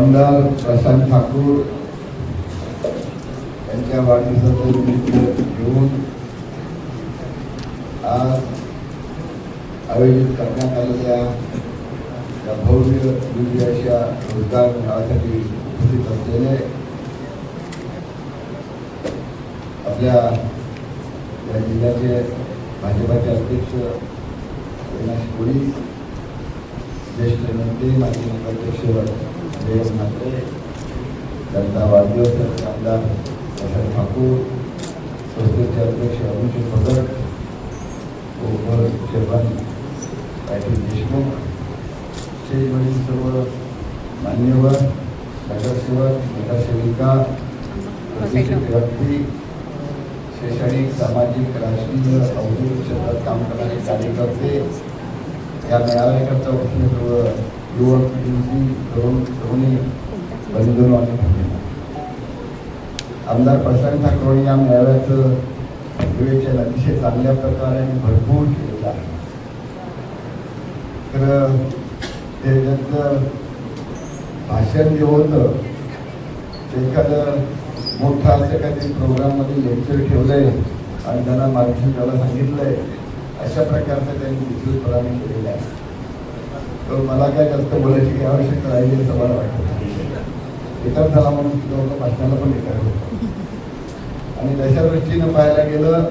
आमदार प्रशांत ठाकूर यांच्या वाढदिवसाचं निमित्त घेऊन आज आयोजित करण्यात आलेल्या या भव्य विजयाच्या रोजगार मेळाव्यासाठी उपस्थित असलेले आपल्या या जिल्ह्याचे भाजपाचे अध्यक्ष अविनाश कोळी ज्येष्ठ नेते माजी नगराध्यक्ष जयंत म्हात्रे त्यांचा वाढदिवस आमदार प्रशांत ठाकूर संस्थेचे अध्यक्ष अरुण भगत उपल चेअरमन पाटील देशमुख स्टेजवरील सर्व मान्यवर नगरसेवक नगरसेविका व्यक्ती शैक्षणिक सामाजिक राजकीय औद्योगिक क्षेत्रात काम करणारे कार्यकर्ते या मेळाव्याकरता उपस्थित सर्व युवक युवती तरुण तरुणी बंधू आणि आमदार प्रशांत ठाकूर या मेळाव्याचं विवेचन अतिशय चांगल्या प्रकारे आणि भरपूर केलेलं आहे. तर ते त्यांचं भाषण जे होतं ते एखादं मोठा असं काहीतरी प्रोग्राममध्ये लेक्चर ठेवलं आहे आणि त्यांना मार्गदर्शन सांगितलं आहे अशा प्रकारचं त्यांनी विस्तृतपणाने केलेलं आहे. तर मला काय जास्त बोलायची काही आवश्यकता राहिली असं मला वाटतं. एकाच झाला म्हणून लोक भाषणाला पण एकाच आणि तशा दृष्टीनं पाहायला गेलं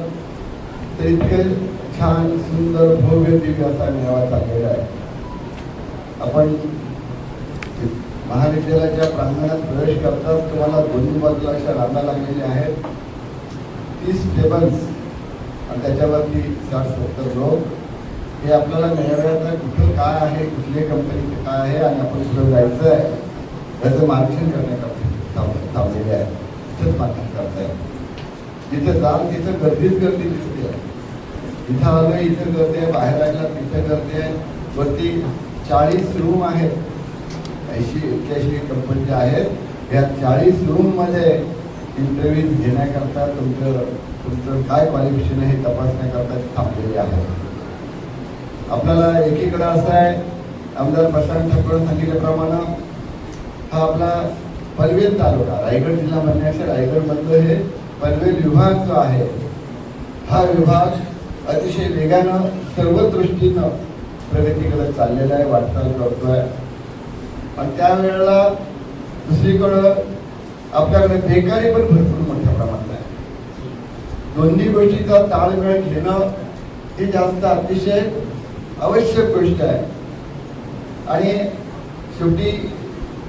तर इतकं छान सुंदर भव्य दिव्य असा मेळावा चाललेला आहे. आपण महाविद्यालयाच्या प्रांगणात प्रवेश करताच तुम्हाला दोन्ही बाजूला अशा रांगा लागलेल्या आहेत. तीस टेबल्स आणि त्याच्यावरती साठ सत्तर लोक. हे आपल्याला मेळाव्याचं कुठं काय आहे कुठल्या कंपनीचं काय आहे आणि आपण कुठं जायचं आहे याचं मार्गदर्शन करण्याकरता थांब- थांबलेले आहे. तिथंच मार्गदर्शन करताय. जिथं जाल तिथं गर्दीच गर्दी दिसते. आहे इथं आलं इथं गर्दी आहे बाहेर आला तिथं गर्दी आहे. वरती चाळीस रूम आहेत. ऐंशी एक्क्याऐंशी कंपन्या आहेत या चाळीस रूममध्ये इंटरव्ह्यू घेण्याकरता तुमचं तुमचं काय क्वालिफिकेशन आहे हे तपासण्याकरता थांबलेले आहे. आपल्याला एकीकडे असं आहे आमदार प्रशांत ठाकूर सांगितल्याप्रमाणे हा आपला पनवेल तालुका रायगड जिल्हा म्हणण्यापेक्षा रायगडमधलं हे पनवेल विभाग जो आहे हा विभाग अतिशय वेगानं सर्व दृष्टीनं प्रगतीकडे चाललेला आहे वाटचाल करतोय. आणि त्यावेळेला दुसरीकडं आपल्याकडे बेकारी पण भरपूर मोठ्या प्रमाणात आहे. दोन्ही गोष्टीचा ताळमेळ घेणं ही जास्त अतिशय आवश्यक गोष्ट आहे. आणि शेवटी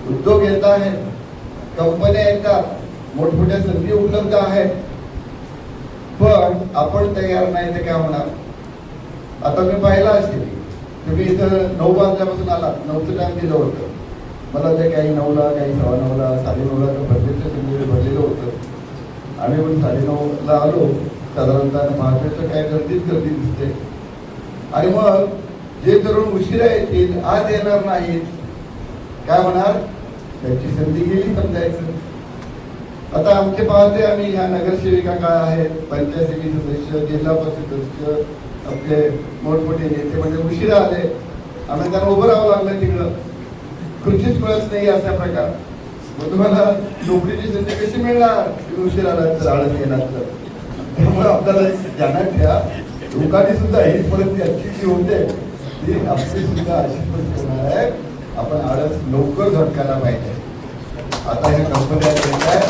उद्योग येत आहेत कंपन्या येतात मोठमोठ्या संधी उपलब्ध आहेत. पण आपण तयार नाही तर काय होणार? आता मी पाहिला असेल तुम्ही इथं नऊ वाजल्यापासून आला नऊचं टाइम दिलं होतं. मला ते काही नऊला काही सव्वा नऊला साडे नऊला तर भरलेलं संधी भरलेलं होतं. आम्ही पण साडे नऊला आलो साधारणतः महाराष्ट्राचं काय गर्दीच गर्दी दिसते. आणि मग जे तरुण उशिरा येतील आज येणार नाहीत. काय होणार? त्यांची संधी गेली समजायचं. आता आमचे पाहते आम्ही ह्या नगरसेविका काय आहेत पंचायत समिती सदस्य जिल्हा परिषद सदस्य आपले मोठमोठे नेते म्हणजे उशिरा आले. आम्ही त्यांना उभं राहावं लागलं तिकडं. खुर्चीच मिळत नाही असा प्रकार. मग तुम्हाला नोकरीची संधी कशी मिळणार? उशिरा आला तर आळस येणार तर. त्यामुळे आपल्याला ध्यानात ठेवा. लोकांनी सुद्धा हीच परिस्थिती अशी होते ती आपली सुद्धा अशी परिस्थिती होणार आहे. आपण आळस लवकर झटकायला पाहिजे. आता ह्या कंपन्या येत आहेत.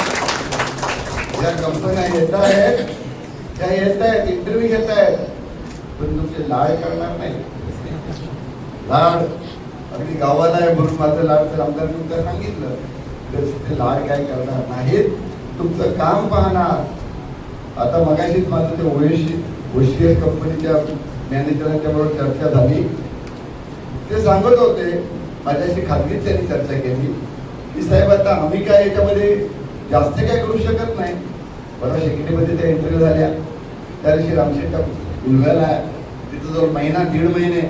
ज्या कंपन्या येत आहेत त्या येत आहेत इंटरव्ह्यू घेत आहेत. पण तुमचे लाड करणार नाही. लाड. अगदी गावाला आहे म्हणून माझं लाड तर आमदार तुमचं सांगितलं. तर ते लाड काय करणार नाहीत तुमचं काम पाहणार. आता मगाशीच माझं ते ओळशी ओशियस कंपनीच्या मॅनेजरांच्या बरोबर चर्चा झाली. ते सांगत होते माझ्याशी खाजगीत त्यांनी चर्चा केली. की साहेब आता आम्ही काय याच्यामध्ये जास्त काय करू शकत नाही. बरं शेकडीमध्ये त्या इंटरव्ह्यू झाल्या. त्या दिवशी रामशेट्टा उलव्याला तिथं जवळ महिना दीड महिने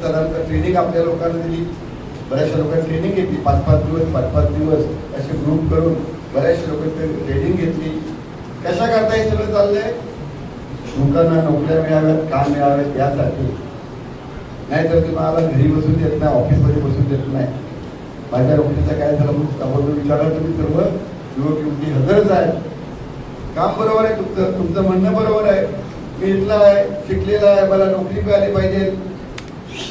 त्यानंतर ट्रेनिंग आपल्या लोकांना दिली. बऱ्याचशा लोकांनी ट्रेनिंग घेतली. पाच पाच दिवस पाच पाच दिवस असे ग्रुप करून बऱ्याचशा लोकांनी ट्रेनिंग घेतली. कशा करता हे सगळं चाललंय? लोकांना नोकऱ्या मिळाव्यात काम मिळाव्यात यासाठी. नाहीतर तुम्हाला घरी बसून देत नाही ऑफिसमध्ये बसून देत नाही. माझ्या नोकरीचं काय झालं म्हणून ताबडतोब विचारा तुम्ही सर्व. युवक युवती हजरच आहेत. काम बरोबर आहे तुमचं तुमचं म्हणणं बरोबर आहे. मी इथला आहे शिकलेला आहे मला नोकरी मिळाली पाहिजे.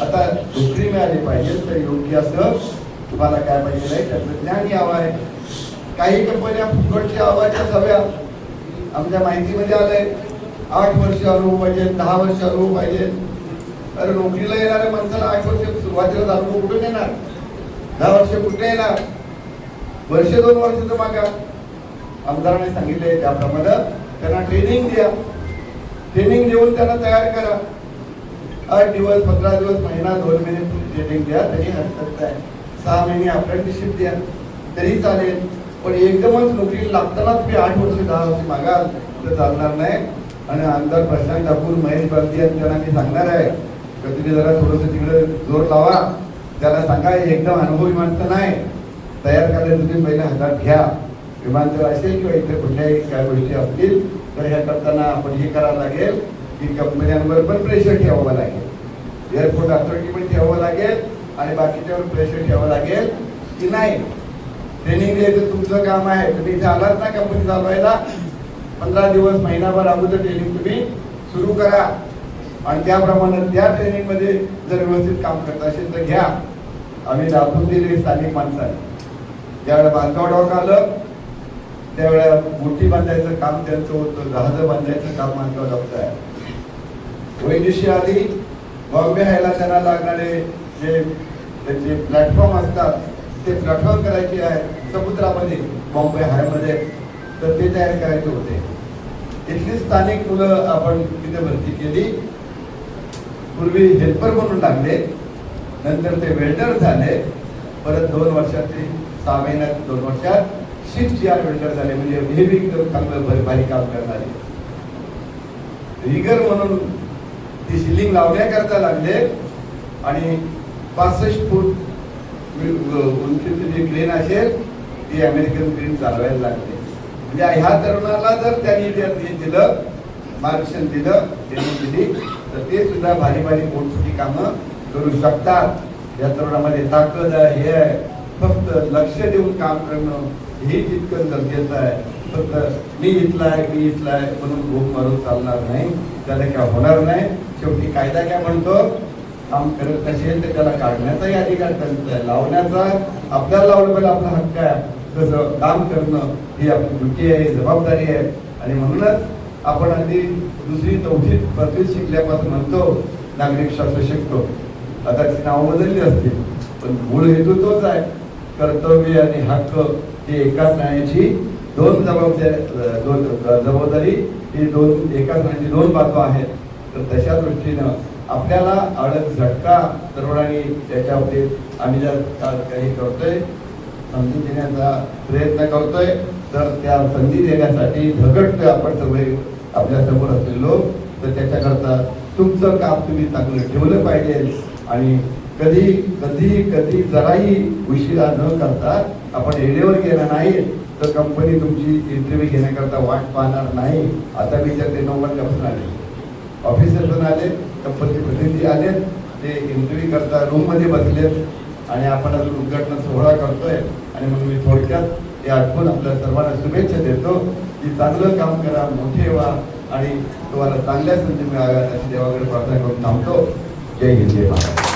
आता नोकरी मिळाली पाहिजे तर योग्य असं तुम्हाला काय पाहिजे नाही त्याचं ज्ञान यावं आहे. काही कंपन्या फुकटच्या आवाजच्या हव्या. आमच्या माहितीमध्ये आलंय आठ वर्ष अनुभव पाहिजे दहा वर्ष अनुभव पाहिजे. अरे नोकरीला येणाऱ्या माणसाला आठ वर्ष सुरुवातीला अनुभव कुठून येणार दहा वर्ष कुठे येणार? वर्ष दोन वर्षाचं मागा. आमदाराने सांगितले त्याप्रमाणे त्यांना ट्रेनिंग द्या. ट्रेनिंग देऊन त्यांना तयार करा. आठ दिवस पंधरा दिवस महिना दोन महिने तुम्ही ट्रेनिंग द्या तरी हरकत आहे सहा महिने अप्रेंटिसशिप द्या तरी चालेल. पण एकदमच नोकरी लागतानाच मी आठ वर्ष दहा वर्ष मागाल तर चालणार नाही. आणि आमदार प्रशांत ठाकूर महेश बालदी त्यांना मी सांगणार आहे. तर तुम्ही जरा थोडंसं तिकडे जोर लावा. त्याला सांगा एकदम अनुभवी माणसं नाही. तयार करायला तुम्ही पहिले हातात घ्या. विमानतळ असेल किंवा इतर कुठल्याही काय गोष्टी असतील तर ह्या करताना आपण हे करावं लागेल. की कंपन्यांवर पण प्रेशर ठेवावं लागेल. एअरपोर्ट अथॉरिटी पण ठेवावं लागेल आणि बाकीच्यावर प्रेशर ठेवावं लागेल की नाही. ट्रेनिंग द्यायचं तुमचं काम आहे. तुम्ही इथे आलात ना कंपनी चालवायला. पंधरा दिवस महिनाभर अगोदर ट्रेनिंग तुम्ही सुरू करा. आणि त्याप्रमाणे त्या ट्रेनिंगमध्ये जर व्यवस्थित काम करत असेल तर घ्या. आम्ही दाखवून दिले स्थानिक माणसाने ज्यावेळेला बांधकाव डॉक आलं त्यावेळेला मोठी बांधायचं काम त्यांचं होतं जहाज बांधायचं काम बांधकाव डॉकचं आहे. ओएनजीसी आधी बॉम्बे हायला त्यांना लागणारे जे त्यांचे प्लॅटफॉर्म असतात ते प्लॅटफॉर्म करायचे आहे समुद्रामध्ये बॉम्बे हायमध्ये. तर ते तयार करायचे होते. तिथली स्थानिक मुलं आपण तिथे भरती केली. पूर्वी हेल्पर म्हणून लागले. नंतर ते वेल्डर झाले. परत दोन वर्षात ते सहा महिन्यात दोन वर्षात शिफ्ट यार वेल्डर झाले. म्हणजे नेहमी एकदम चांगलं भरभारी काम करणारे. रिगर म्हणून ती शिलिंग लावण्याकरता लागले. आणि पासष्ट फूट उंचीची जी क्रेन असेल ती अमेरिकन क्रेन चालवायला लागली. म्हणजे ह्या तरुणाला जर त्यांनी दिलं मार्गदर्शन दिलं ट्रेनिंग दिली तर ते सुद्धा भारी भारी मोठमोठी कामं करू शकतात. या तरुणामध्ये ताकद आहे हे आहे. फक्त लक्ष देऊन काम करणं हे तितकं गरजेचं आहे. फक्त मी इथला आहे मी इथला आहे म्हणून भूक मारून चालणार नाही. त्याला काय होणार नाही. शेवटी कायदा काय म्हणतो? काम करत नसेल तर त्याला काढण्याचाही अधिकार त्यांचा आहे. लावण्याचा आपल्याला लावलं पाहिजे आपला हक्क आहे. तसं काम करणं ही आपली वृत्ती आहे जबाबदारी आहे. आणि म्हणूनच आपण अगदी दुसरी चौथी पदवी शिकल्यापासून म्हणतो नागरिक शास्त्र शिकतो. आता ती नावं बदलली असतील पण मूळ हेतू तोच आहे. कर्तव्य आणि हक्क हे एकाच नाण्याची दोन जबाबदारी दोन जबाबदारी ही दोन एकाच नाण्याची दोन बाजू आहेत. तर तशा दृष्टीनं आपल्याला अडक झटका तरुणांनी त्याच्या आम्ही जर काही करतोय संधी देण्याचा प्रयत्न करतोय. तर त्या संधी देण्यासाठी झगडतोय आपण सगळे आपल्यासमोर असलेले लोक. तर त्याच्याकरता तुमचं काम तुम्ही चांगलं ठेवलं पाहिजे. आणि कधी कधी कधी जराही उशिरा न करता आपण एडेवर गेला नाही तर कंपनी तुमची इंटरव्ह्यू घेण्याकरता वाट पाहणार नाही. आता विचार ते नऊ वाजल्यापासून आले ऑफिसर पण आले कंपनीचे प्रतिनिधी आले ते इंटरव्ह्यू करता रूममध्ये बसले बसलेत. आणि आपण अजून उद्घाटन सोहळा करतोय. आणि म्हणून मी थोडक्यात हे आठवून आपल्या सर्वांना शुभेच्छा देतो की चांगलं काम करा मोठे व्हा आणि तुम्हाला चांगल्या संधी मिळाव्यात अशी देवाकडे प्रार्थना करून थांबतो. जय हिंद जय महाराज